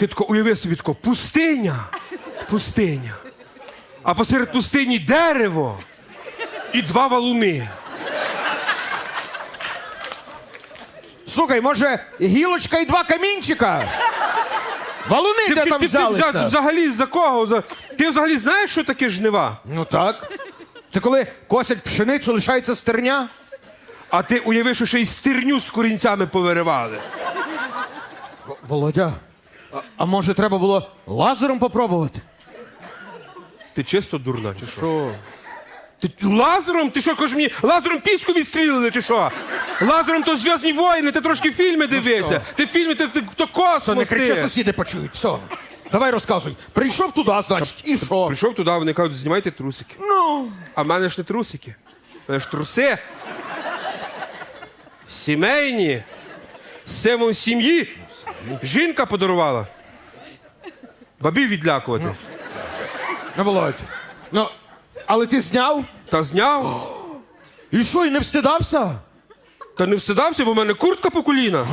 Ти тако уяви собі тако, пустиня. Пустиня. А посеред пустині дерево і два валуни. Слухай, може, гілочка і два камінчика? Валуни де там взялися? взя- взагалі за кого? За... Ти взагалі знаєш, що таке жнива? Ну так. Це коли косять пшеницю, лишається стерня? А ти уяви, що ще й стерню з корінцями повиривали. Володя, а, а може треба було лазером попробувати? Ти чисто дурна, чи що? Що? Ти лазером? Ти що, кажеш мені, лазером піську відстрілили, чи що? Лазером то зв'язні воїни, ти трошки фільми дивився. Ти фільми, ти, ти то Це космос. не кричи, ти. сусіди почують. Все. Давай розказуй. Прийшов туди, значить, і що? Прийшов туди, вони кажуть, знімайте трусики. Ну. А в мене ж не трусики. В мене ж труси. Сімейні. З символом сім'ї. Жінка подарувала. Бабів відлякувати. Ну, Володь. Ну, але ти зняв? Та зняв. І що, і не встидався? Та не встидався, бо в мене куртка по коліна.